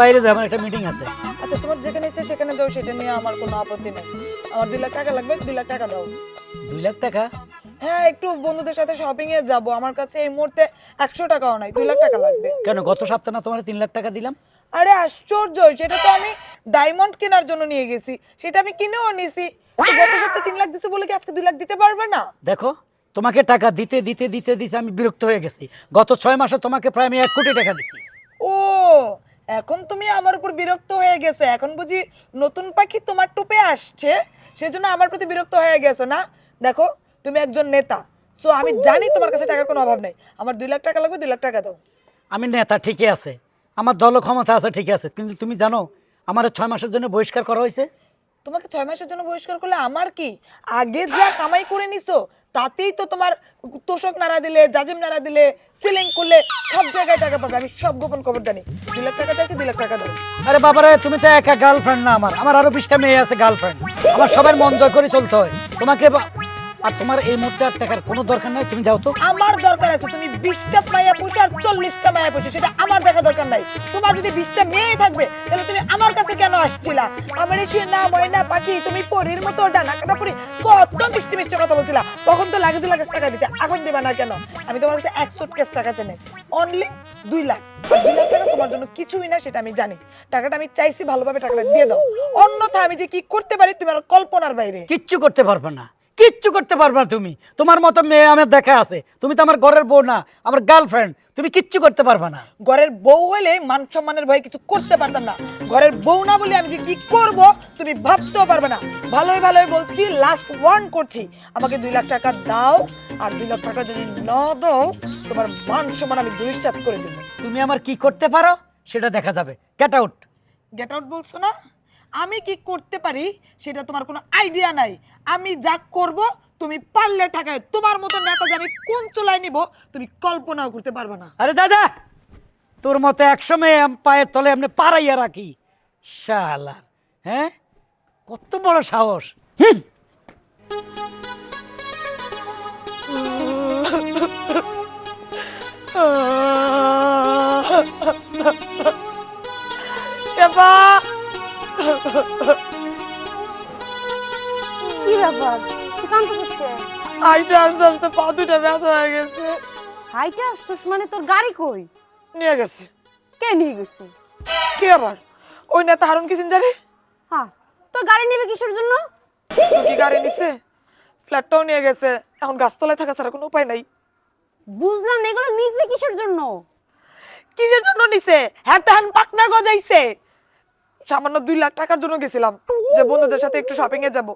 বাইরে যাই আমার একটা মিটিং আছে। আচ্ছা তোমার যেখানে ইচ্ছে সেখানে যাও সেটা নিয়ে আমার কোনো আপত্তি নেই। আমার দুই লাখ টাকা লাগবে দুই লাখ টাকা দাও। দুই লাখ টাকা? হ্যাঁ একটু বন্ধুদের সাথে শপিং এ যাব। আমার কাছে এই মুহূর্তে একশো টাকাও নাই দুই লাখ টাকা লাগবে। কেন গত সপ্তাহে না তোমার তিন লাখ টাকা দিলাম? আরে আশ্চর্য! সেটা তো আমি ডায়মন্ড কেনার জন্য নিয়ে গেছি। সেটা আমি কিনেও নিছি। তো গত সপ্তাহে তিন লাখ দিছো বলে কি আজকে দুই লাখ দিতে পারবে না? দেখো তোমাকে টাকা দিতে দিতে দিতে দিতে আমি বিরক্ত হয়ে গেছি। গত ছয় মাসে তোমাকে প্রায় আমি এক কোটি টাকা দিচ্ছি ও এখন তুমি আমার উপর বিরক্ত হয়ে গেছো। এখন বুঝি নতুন পাখি তোমার টুপে আসছে সেজন্য আমার প্রতি বিরক্ত হয়ে গেছো না? দেখো তুমি একজন নেতা সো আমি জানি তোমার কাছে টাকার কোনো অভাব নেই। আমার দুই লাখ টাকা লাগবে দুই লাখ টাকা দাও। আমি নেতা ঠিকই আছে। আমার দল ক্ষমতা আছে ঠিক আছে। কিন্তু তুমি জানো আমার ছয় মাসের জন্য বহিষ্কার করা হয়েছে? তোমাকে ছয় মাসের জন্য বহিষ্কার করলে আমার কি? আগে যা কামাই করে নিছো তাতেই তো তোমার তোষক নাড়া দিলে, জাজিম নাড়া দিলে সিলিং করলে সব জায়গায় টাকা পাবে। আমি সব গোপন খবর জানি। দুই লাখ টাকা চাইছি, দুই লাখ টাকা দাও আরে বাবারে, তুমি তো একা গার্লফ্রেন্ড না আমার। আমার আরও বিশটা মেয়ে আছে গার্লফ্রেন্ড আমার সবার মন জয় করে চলতে হয়। তোমাকে আর তোমার এই মুহূর্তে আর টাকার কোনো দরকার নাই তুমি যাও তো। আমার দরকার আছে তুমি বিশটা মায়া পুষো আর চল্লিশটা মায়া পুষো সেটা আমার দেখার দরকার নাই। তোমার যদি বিশটা মেয়ে থাকবে তাহলে তুমি আমার কাছে কেন আসছিলা? আমার এসে না ময়না পাখি তুমি পরীর মতো ডানা কাটা পরি কত মিষ্টি মিষ্টি কথা বলছিলা। তখন তো লাগেজ লাগেজ টাকা দিতে এখন দিবা না কেন? আমি তোমার কাছে এক সুটকেস টাকাতে নেই। অনলি দুই লাখ। টাকা তোমার জন্য কিছুই না সেটা আমি জানি। টাকাটা আমি চাইছি ভালোভাবে টাকাটা দিয়ে দাও। অন্যথা আমি যে কি করতে পারি তুমি আর কল্পনার বাইরে। কিচ্ছু করতে পারবে না। কিচ্ছু করতে পারবে তুমি। তোমার মতো মেয়ে আমার দেখা আছে। তুমি তো আমার ঘরের বউ না আমার গার্লফ্রেন্ড তুমি কিচ্ছু করতে পারবে না। ঘরের বউ হলে মান সম্মানের ভয়ে কিছু করতে পারতাম না। ঘরের বউ না বলে আমি যে কি করব তুমি ভাবতেও পারবে না। ভালোই ভালোই বলছি লাস্ট ওয়ান করছি। আমাকে দুই লাখ টাকা দাও আর দুই লাখ টাকা যদি না দাও তোমার মান সম্মান আমি দুইশ্চাত করে দেবো। তুমি আমার কি করতে পারো সেটা দেখা যাবে। গেট আউট গেট আউট বলছো না? আমি কি করতে পারি সেটা তোমার কোনো আইডিয়া নাই। আমি যা করব তুমি পারলে টাকায় তোমার মতো নেতা যে আমি কোন চুলায় নিব তুমি কল্পনাও করতে পারবে না। আরে যা তোর মতো একশো মেয়ে পায়ের তলে এমনি পাড়াইয়া রাখি। শালার হ্যাঁ? কত বড় সাহস। হুম। এবা কি ব্যাপার? হচ্ছে আইটা আস্তে আস্তে পা দুটা ব্যথা হয়ে গেছে। হাইটে আসছিস মানে তোর গাড়ি কই? নিয়ে গেছে। কে নিয়ে গেছে? কে আবার ওই নেতা হারুন কি জানে হ্যাঁ তোর গাড়ি নেবে কিসের জন্য? তো কি গাড়ি নিছে? ফ্ল্যাটটাও নিয়ে গেছে। এখন গাছতলায় থাকা ছাড়া কোনো উপায় নাই। বুঝলাম না এগুলো নিজে কিসের জন্য? কিসের জন্য নিছে? হ্যাঁ হ্যান পাকনা গজাইছে। সামান্য দুই লাখ টাকার জন্য গেছিলাম। যে বন্ধুদের সাথে একটু শপিং এ যাব।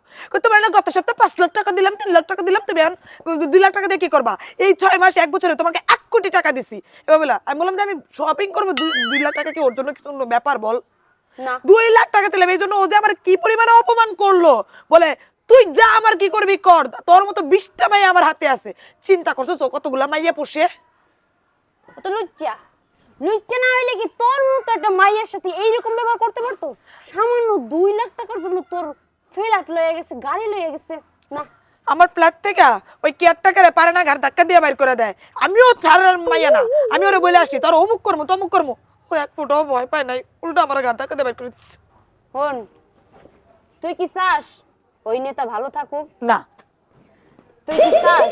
তোমার না গত সপ্তাহে পাঁচ লাখ টাকা দিলাম তিন লাখ টাকা দিলাম তুমি এখন দুই লাখ টাকা দিয়ে কি করবা? এই ছয় মাস এক বছরে তোমাকে এক কোটি টাকা দিছি। এবার বলা আমি বললাম যে আমি শপিং করব দুই লাখ টাকা কি ওর জন্য কিছু ব্যাপার বল? দুই লাখ টাকা দিলাম এই জন্য ও যে আমার কি পরিমাণে অপমান করল? বলে তুই যা আমার কি করবি কর তোর মতো বিশটা মাই আমার হাতে আছে। চিন্তা করছ কতগুলা মাইয়া পুষে? তো লুচ্চা লুচ্চা না হইলে কি তোর মতো একটা মাইয়ের সাথে এইরকম ব্যবহার করতে পারতো? সামান্য দুই লাখ টাকার জন্য তোর ফ্ল্যাট লয়ে গেছে গাড়ি লয়ে গেছে। না। আমার ফ্ল্যাট থেকে ওই কেয়ারটাকারে পারে না ঘাট ধাক্কা দিয়ে বাইর করে দেয়। আমিও ছাড়ার মাইয়া না। আমি ওরে বলে আসছি তোর অমুক করব তমুক করব ও এক ফুটও ভয় পায় নাই উল্টো আমার ঘাট ধাক্কা দিয়ে বাইর করে দিচ্ছে। হন তুই কি চাস ওই নেতা ভালো থাকুক? না। তুই কি চাস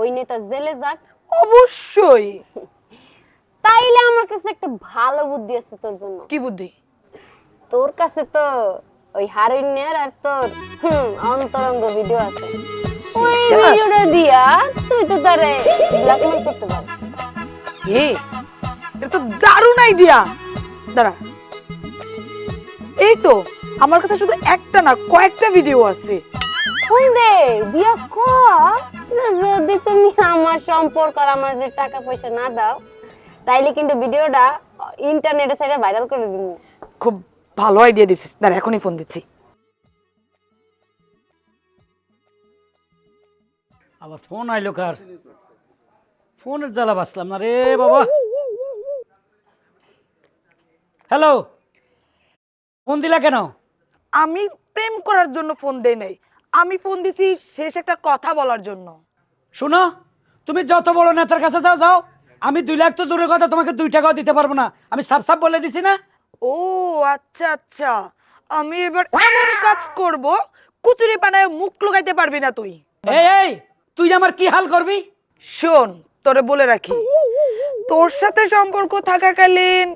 ওই নেতা জেলে যাক? অবশ্যই। তাইলে আমার কাছে একটা ভালো বুদ্ধি আছে তোর জন্য। কি বুদ্ধি? তোর কাছে তো ওই হারিনের আর তোর হুম অন্তরঙ্গ ভিডিও আছে। ওই ভিডিওটা দিয়া তুই তো তারে ব্ল্যাকমেল করতে পারিস এ এটা তো দারুণ আইডিয়া দাঁড়া। এই তো আমার কাছে শুধু একটা না কয়েকটা ভিডিও আছে। ফোন দে দিয়া কর যদি তুমি আমার সম্পর্ক আর আমার যে টাকা পয়সা না দাও তাইলে কিন্তু ভিডিওটা ইন্টারনেটে সাইডে ভাইরাল করে দিব খুব ভালো আইডিয়া দিছিস। দাঁড়া এখনই ফোন দিচ্ছি। আবার ফোন আইলো কার? ফোনের জ্বালা বাঁচলাম না রে বাবা। হ্যালো ফোন দিলা কেন? আমি প্রেম করার জন্য ফোন দেই নাই। আমি ফোন দিছি শেষ একটা কথা বলার জন্য। শোনো তুমি যত বড় নেতার কাছে যাও যাও। আমি দুই লাখ তো দূরের কথা তোমাকে দুই টাকাও দিতে পারব না। আমি সাপ সাপ বলে দিছি না? ও আচ্ছা আচ্ছা। আমি এবার এমন কাজ করব কুতুরি পানায় মুখ লগাইতে পারবি না তুই। এই এই তুই আমার কি হাল করবি? শোন তোরে বলে রাখি। তোর সাথে সম্পর্ক থাকাকালীন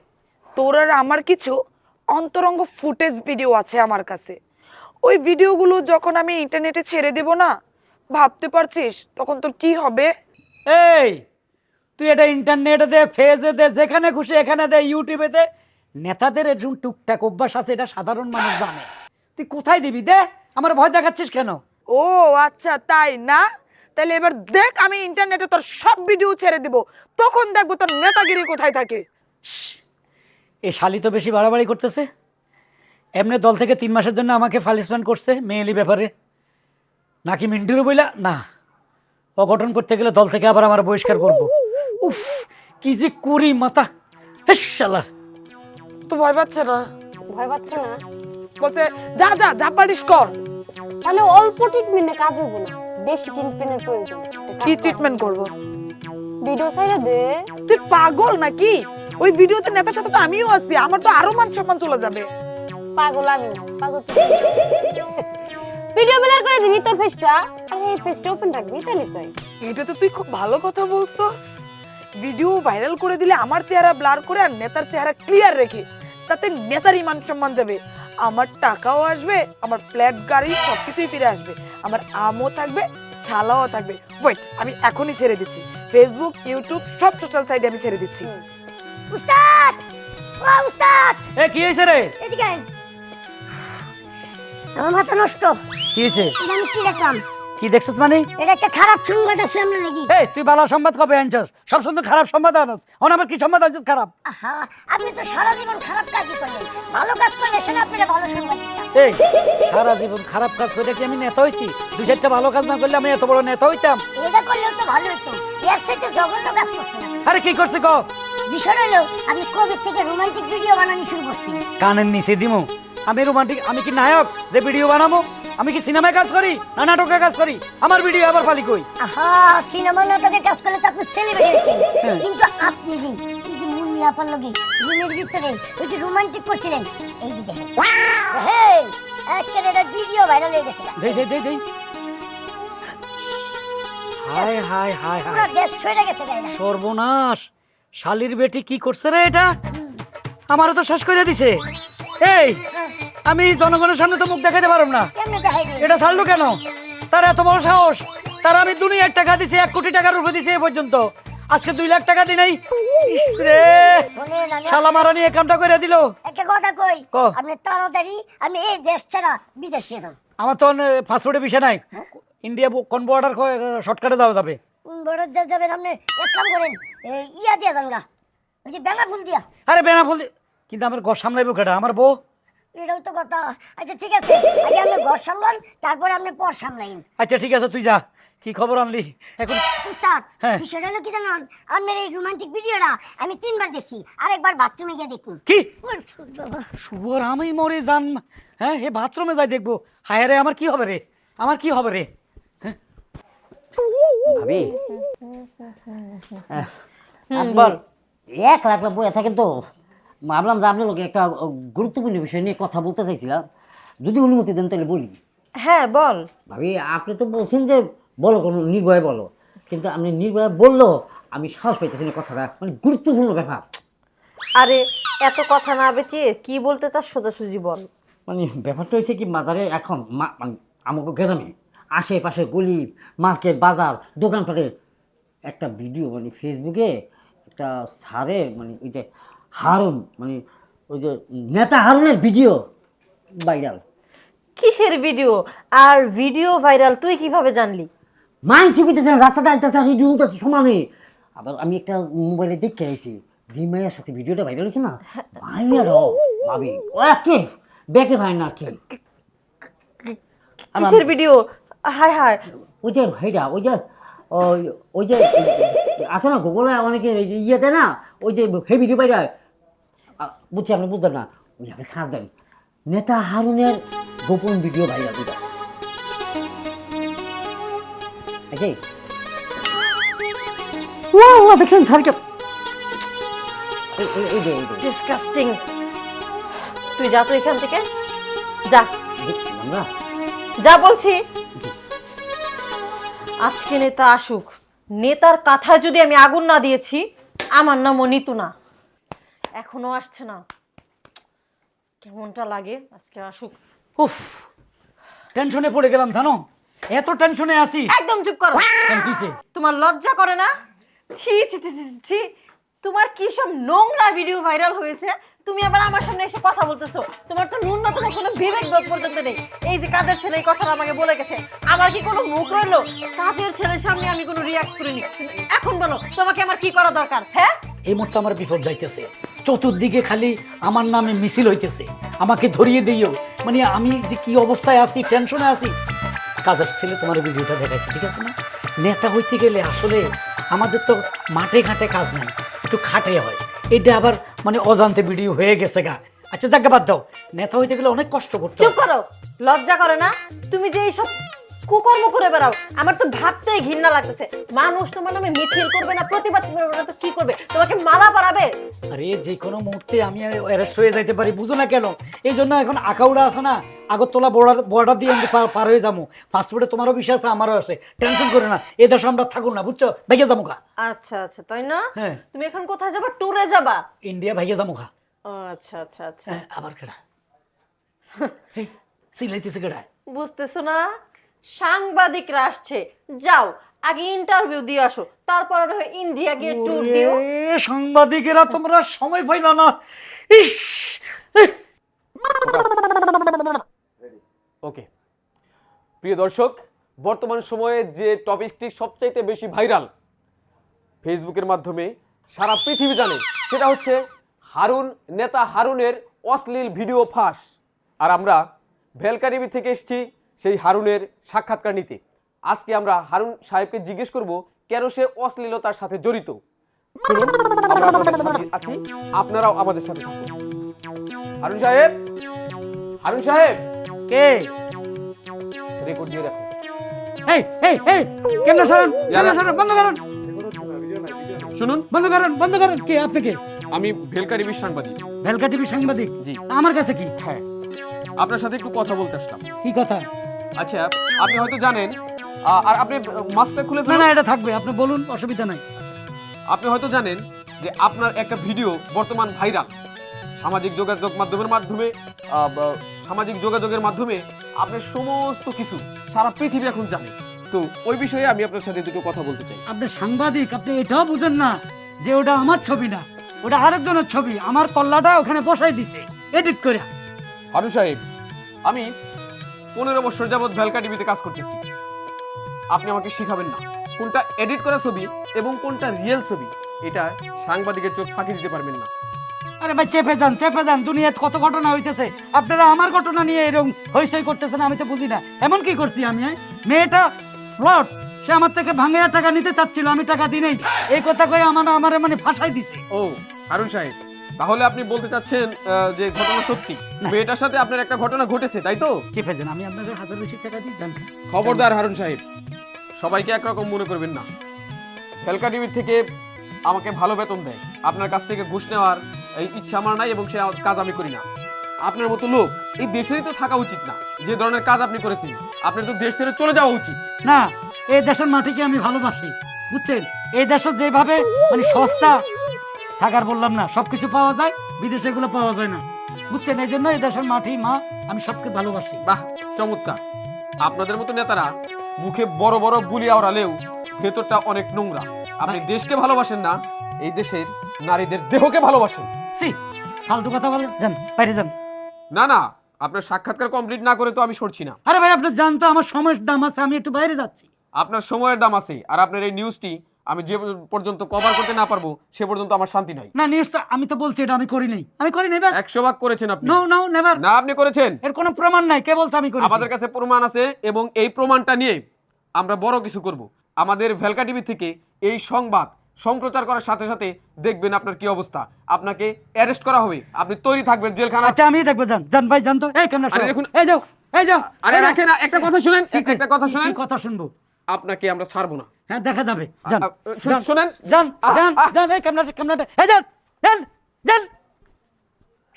তোর আর আমার কিছু অন্তরঙ্গ ফুটেজ ভিডিও আছে আমার কাছে। ওই ভিডিওগুলো যখন আমি ইন্টারনেটে ছেড়ে দেব না ভাবতে পারছিস তখন তোর কি হবে? এই তুই এটা ইন্টারনেটে দে ফেজে দে যেখানে খুশি এখানে দে ইউটিউবে দে। নেতাদের এরকম টুকটাক অভ্যাস আছে এটা সাধারণ মানুষ জানে। তুই কোথায় দিবি? দে আমার ভয় দেখাচ্ছিস কেন? ও আচ্ছা তাই না? তাহলে এবার দেখ আমি ইন্টারনেটে তোর সব ভিডিও ছেড়ে দিব। তখন দেখব তোর নেতাগিরি কোথায় থাকে। এ শালি তো বেশি বাড়াবাড়ি করতেছে। এমনি দল থেকে তিন মাসের জন্য আমাকে ফালিসমেন্ট করছে মেয়েলি ব্যাপারে। নাকি মিন্টুরও বইলা? না। অঘটন করতে গেলে দল থেকে আবার আমার বহিষ্কার করব। উফ কি যে করি মাথা। শালার। তো ভয় পাচ্ছে না? ভয় পাচ্ছে না? বলছে যা যা যা পারিস কর। তাহলে অল্প ট্রিটমেন্টে কাজ হইব না। বেশি ট্রিটমেন্টের প্রয়োজন। কি ট্রিটমেন্ট করব? ভিডিও সাইডে দে। তুই পাগল নাকি? ওই ভিডিওতে নেতার সাথে তো আমিও আছি। আমার তো আরও মান সম্মান চলে যাবে। পাগল আমি না। পাগল ভিডিও বেলার করে দিবি তোর ফেসটা আরে এই ফেসটা ওপেন রাখবি তাহলে তুই? এটা তো তুই খুব ভালো কথা বলছস। ভিডিও ভাইরাল করে দিলে আমার চেহারা ব্লার করে আর নেতার চেহারা ক্লিয়ার রেখে তাতে নেতার ইমান সম্মান যাবে। আমার টাকাও আসবে আমার ফ্ল্যাট গাড়ি সবকিছুই ফিরে আসবে। আমার আমও থাকবে ছালাও থাকবে। ওয়েট আমি এখনই ছেড়ে দিচ্ছি। ফেসবুক ইউটিউব সব সোশ্যাল সাইটে আমি ছেড়ে দিচ্ছি। উস্তাদ! ও উস্তাদ! এ কি হয়েছে রে? এদিকে আয়। আমার মাথা নষ্ট। কি হয়েছে? এটা আমি কি দেখলাম? কি দেখছিস মানে? এটা একটা খারাপ সংবাদ আছে আমরা নাকি এই তুই ভালো সংবাদ কবে আনছস? সব সময় খারাপ সংবাদ আনস। অন আমার কি সংবাদ আনছস খারাপ? আহা আপনি তো সারা জীবন খারাপ কাজই করলেন ভালো কাজ করলে সেটা আপনারা ভালো সংবাদ এই সারা জীবন খারাপ কাজ করে কি আমি নেতা হইছি? দুই চারটা ভালো কাজ না করলে আমি এত বড় নেতা হইতাম? এটা করলেও তো ভালো হতো এর সাথে জঘন্য কাজ করতেন আরে কি করছে গো বিষয় হলো আপনি কবে থেকে রোমান্টিক ভিডিও বানানো শুরু করছেন কানের নিচে দিমু। আমি রোমান্টিক আমি কি নায়ক? যে ভিডিও বানাবো? আমি কি সিনেমায় কাজ করি? না নাটকে কাজ করি? আমার ভিডিও আবার ফালি কই? আহা সিনেমা নাটকে কাজ করলে তো আপনি সেলিব্রিটি হ্যাঁ। কিন্তু আপনি যে এই যে মুন্নি আপার লগে রুমের ভিতরে ওই যে রোমান্টিক করছিলেন এই যে দেখেন। একেবারে এটা ভিডিও ভাইরাল হয়ে গেছে। দেই দেই দেই দেই। হাই হাই হাই পুরো হাই দেশ ছড়ে গেছে গাইনা সর্বনাশ। শালির বেটি কি করছে রে এটা? আমারও তো শেষ করে দিছে। এই আমি জনগণের সামনে তো মুখ দেখাতে পারব না। এটা ছাড়লো কেন? তার এত বড় সাহস? তার আমি দুনিয়ার টাকা দিছি এক কোটি টাকার উপরে দিছি এ পর্যন্ত। আজকে দুই লাখ টাকা দি নাই রে শালা মারা নিয়ে কামটা করে দিল। একটা কথা কই। আপনি তাড়াতাড়ি আমি এই দেশ ছাড়া বিদেশে যেতাম আমার তো পাসপোর্টে বিষয় নাই। ইন্ডিয়া কোন বর্ডার শর্টকাটে যাওয়া যাবে। দেশ যাবেন আপনি? এক কাম করেন ইয়া দিয়া যান ওই যে বেলা ফুল দিয়া। আরে বেনা ফুল দি- কিন্তু আমার ঘর সামলাইবো কেটা আমার বউ? এটাও তো কথা। আচ্ছা ঠিক আছে। আগে আপনি ঘর সামলান তারপরে আপনি পর সামলাইন আচ্ছা ঠিক আছে তুই যা। কি খবর আনলি? এখন উস্তাদ হ্যাঁ। বিষয়টা হলো কি জানেন? আপনার এই রোমান্টিক ভিডিওটা আমি তিনবার দেখি আরেকবার বাথরুমে গিয়ে দেখুন। কি? শুয়োর আমি মরে যান। হ্যাঁ হে বাথরুমে যাই দেখব। হায় রে আমার কি হবে রে? আমার কি হবে রে? ভাবি। বল এক লাখ লাখ বইয়া থাকেন তো? ভাবলাম যে আপনার লোকে একটা গুরুত্বপূর্ণ বিষয় নিয়ে কথা বলতে চাইছিলাম। যদি অনুমতি দেন তাহলে বলি। হ্যাঁ বল। ভাবি আপনি তো বলছেন যে বলো কোনো নির্ভয়ে বলো। কিন্তু আপনি নির্ভয়ে বলল আমি সাহস পাইতেছি না কথাটা। মানে গুরুত্বপূর্ণ ব্যাপার। আরে এত কথা না বেঁচে কি বলতে চাস সোজাসুজি বল। মানে ব্যাপারটা হয়েছে কি বাজারে এখন মা- মানে আমাকে গ্রামে আশেপাশে গলি মার্কেট বাজার দোকানপাটে একটা ভিডিও মানে ফেসবুকে একটা সারের মানে ওই যে হারুন মানে ওই যে নেতা হারুনের ভিডিও ভাইরাল। কিসের ভিডিও? আর ভিডিও ভাইরাল তুই কীভাবে জানলি? মানসি কইতেছেন রাস্তাতে আইতেছে ভিডিও উঠতেছে সমানে আবার আমি একটা মোবাইলে দেখে আইছি যে মাইয়ার সাথে ভিডিওটা ভাইরাল হয়েছে না ভাইয়ারও ভাবি ও কে? বেকে ভাই না কে? কিসের ভিডিও? হায় হায়। ওই যে ভাইরা ওই যে ওই যে আছে না গুগলে অনেকে ইয়েতে না ওই যে হে ভিডিও বাইরা বুঝছি আপনি বুঝতেন না? ওই আপনি ছাড় দেন। নেতা হারুনের গোপন ভিডিও ভাইরা দুটা দেখছেন? স্যারকে ডিসকাস্টিং তুই যা তো এখান থেকে। যা। যা বলছি। আজকে নেতা আসুক। নেতার কথা যদি আমি আগুন না দিয়েছি আমার নাম অনিতু না। এখনও আসছে না। কেমনটা লাগে? আজকে আসুক। উফ। টেনশনে পড়ে গেলাম জানো? এত টেনশনে আসি একদম চুপ করো। কিসে তোমার লজ্জা করে না? ছি ছি ছি ছি, ছি। তোমার কি সব নোংরা ভিডিও ভাইরাল হয়েছে? তুমি আবার আমার সামনে এসে কথা বলতেছো। তোমার তো ন্যূনতম কোনো বিবেক বোধ পর্যন্ত নেই। এই যে কাজের ছেলে এই কথাটা আমাকে বলে গেছে, আমার কি কোনো মুখ রইল? কাজের ছেলের সামনে আমি কোনো রিয়াক্ট করিনি এখন বলো, তোমাকে আমার কি করা দরকার হ্যাঁ? এই মুহূর্তে আমার বিপদ যাইতেছে। চতুর্দিকে খালি আমার নামে মিছিল হইতেছে। আমাকে ধরিয়ে দিও মানে আমি যে কি অবস্থায় আছি টেনশনে আছি। কাজের ছেলে তোমার ভিডিওটা দেখাইছে, ঠিক আছে না? নেতা হইতে গেলে আসলে আমাদের তো মাঠে ঘাটে কাজ নাই। একটু খাটে হয়। এটা আবার মানে অজান্তে ভিডিও হয়ে গেছে গা। আচ্ছা যাকে বাদ দাও। নেতা হইতে গেলে অনেক কষ্ট করতে চুপ করো। লজ্জা করে না? তুমি যে এইসব কুকর্ম করে বেড়াও। আমার তো ভাবতেই ঘৃণা লাগতেছে। মানুষ তোমার নামে মিছিল করবে না প্রতিবাদ করবে না তো কি করবে? তোমাকে মালা পরাবে? আরে যে কোনো মুহূর্তে আমি অ্যারেস্ট হয়ে যাইতে পারি বুঝো না কেন? এই জন্য এখন আকাউড়া আছে না আগরতলা বর্ডার বর্ডার দিয়ে আমি পার- হয়ে যাব। পাসপোর্টে তোমারও বিষয় আছে আমারও আছে। টেনশন করে না এই দেশে আমরা থাকুন না বুঝছ? ভেগে যাব খা আচ্ছা আচ্ছা তাই না? হ্যাঁ। তুমি এখন কোথায় যাবা? ট্যুরে যাবা? ইন্ডিয়া ভেগে যাব খা আচ্ছা আচ্ছা আচ্ছা। হ্যাঁ, আবার কেডা? সিলাইতেছে কেডা বুঝতেছো না? সাংবাদিকরা আসছে। যাও আগে ইন্টারভিউ দিয়ে আসো তারপর না হয় ইন্ডিয়া গিয়ে ট্যুর দিও। সাংবাদিকেরা তোমরা সময় পাইল না। ইস এহ, ওকে প্রিয় দর্শক বর্তমান সময়ে যে টপিকটি সবচাইতে বেশি ভাইরাল ফেসবুকের মাধ্যমে সারা পৃথিবী জানে সেটা হচ্ছে হারুন নেতা হারুনের অশ্লীল ভিডিও ফাঁস। আর আমরা ভেলকা টিভি থেকে এসেছি সেই হারুনের সাক্ষাৎকার নিতে। আজকে আমরা হারুন সাহেবকে জিজ্ঞেস করব কেন সে অশ্লীলতার সাথে জড়িত? আছি। আপনারাও আমাদের সাথে থাকুন। হারুন সাহেব? হারুন সাহেব? কে? রেকর্ড দিয়ে রাখো এই এই এই কেমন সরেন? কেমন সরেন? বন্ধ করেন। শুনুন। বন্ধ করেন বন্ধ করেন। কে আপনি কে? আমি ভেলকা টিভির সাংবাদিক। ভেলকা সাংবাদিক? জি। আমার কাছে কি? হ্যাঁ। আপনার সাথে একটু কথা বলতে আসলাম। কি কথা? আচ্ছা আপনি হয়তো জানেন আর আপনি মাস্কটা খুলে না ফেলুন। না এটা থাকবে আপনি বলুন অসুবিধা নাই। আপনি হয়তো জানেন যে আপনার একটা ভিডিও বর্তমান ভাইরাল। সামাজিক যোগাযোগ মাধ্যমের মাধ্যমে সামাজিক যোগাযোগের মাধ্যমে আপনার সমস্ত কিছু সারা পৃথিবী এখন জানে। তো ওই বিষয়ে আমি আপনার সাথে দুটো কথা বলতে চাই। আপনি সাংবাদিক আপনি এটাও বুঝেন না যে ওটা আমার ছবি না ওটা আরেকজনের ছবি আমার কল্লাটা ওখানে বসাই দিছে। এডিট করে হারু সাহেব আমি পনেরো বছর যাবৎ ভেলকা টিভিতে কাজ করতেছি। আপনি আমাকে শিখাবেন না। কোনটা এডিট করা ছবি এবং কোনটা রিয়েল ছবি এটা সাংবাদিকের চোখ ফাঁকি দিতে পারবেন না। আরে ভাই চেপে যান চেপে যান। দুনিয়াতে কত ঘটনা হইতেছে। আপনারা আমার ঘটনা নিয়ে এরকম হইসই করতেছেন আমি তো বুঝি না। এমন কি করছি আমি হ্যাঁ? মেয়েটা ফ্লট সে আমার থেকে ভাঙে টাকা নিতে চাচ্ছিল আমি টাকা দিনেই এই কথা কয়ে আমার আমার মানে ফাঁসাই দিছে। ও হারুন সাহেব তাহলে আপনি বলতে চাচ্ছেন যে ঘটনা সত্যি? মেয়েটার সাথে আপনার একটা ঘটনা ঘটেছে তাই তো? চেপে যান আমি আপনাদের হাজার বেশি টাকা দিই যান খবরদার হারুন সাহেব সবাইকে একরকম মনে করবেন না। ফেলকা টিভির থেকে আমাকে ভালো বেতন দেয়। আপনার কাছ থেকে ঘুষ নেওয়ার এই ইচ্ছা আমার নাই এবং সে কাজ আমি করি না। আপনার মতো লোক এই দেশেরই তো থাকা উচিত না। যে ধরনের কাজ আপনি করেছেন আপনার তো দেশ ছেড়ে চলে যাওয়া উচিত। না এই দেশের মাটিকে আমি ভালোবাসি বুঝছেন? এই দেশের যেভাবে মানে সস্তা থাকার বললাম না সবকিছু পাওয়া যায় বিদেশে এগুলো পাওয়া যায় না। বুঝছেন? এই জন্য এই দেশের মাটি মা আমি সবকে ভালোবাসি। বাহ চমৎকার। আপনাদের মতো নেতারা মুখে বড় বড় বুলি আওড়ালেও ভেতরটা অনেক নোংরা। আপনি দেশকে ভালোবাসেন না এই দেশের নারীদের দেহকে ভালোবাসেন। সি ফালতু কথা বলেন যান বাইরে যান। না না আপনার সাক্ষাৎকার কমপ্লিট না করে তো আমি সরছি না। আরে ভাই আপনার জানতো আমার সময়ের দাম আছে আমি একটু বাইরে যাচ্ছি। আপনার সময়ের দাম আছে আর আপনার এই নিউজটি আমি যে পর্যন্ত কভার করতে না পারব সে পর্যন্ত আমার শান্তি নাই। না নিউজ আমি তো বলছি এটা আমি করি নাই। আমি করি নাই ব্যাস। একশো ভাগ করেছেন আপনি। নো নো নেভার না আপনি করেছেন। এর কোনো প্রমাণ নাই কে বলছে আমি করি আমাদের কাছে প্রমাণ আছে এবং এই প্রমাণটা নিয়ে আমরা বড় কিছু করব। আমাদের ভেলকা টিভি থেকে এই সংবাদ সম্প্রচার করার সাথে সাথে দেখবেন আপনার কি অবস্থা। আপনাকে অ্যারেস্ট করা হবে। আপনি তৈরি থাকবেন জেলখানা। আচ্ছা আমি দেখব যান যান ভাই জান তো। এই দেখুন- এই যাও এই যাও আরে। রাখেন একটা কথা শুনেন একটা কথা শুনেন। কথা শুনব? আপনাকে আমরা ছাড়বো না। হ্যাঁ দেখা যাবে। যান। শোনেন। যান যান যান এই ক্যামেরাটা ক্যামেরাটা হ্যাঁ যান যান যান।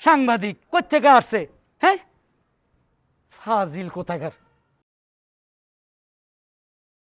সাংবাদিক কোথেকে আসছে? হ্যাঁ? ফাজিল কোথাকার?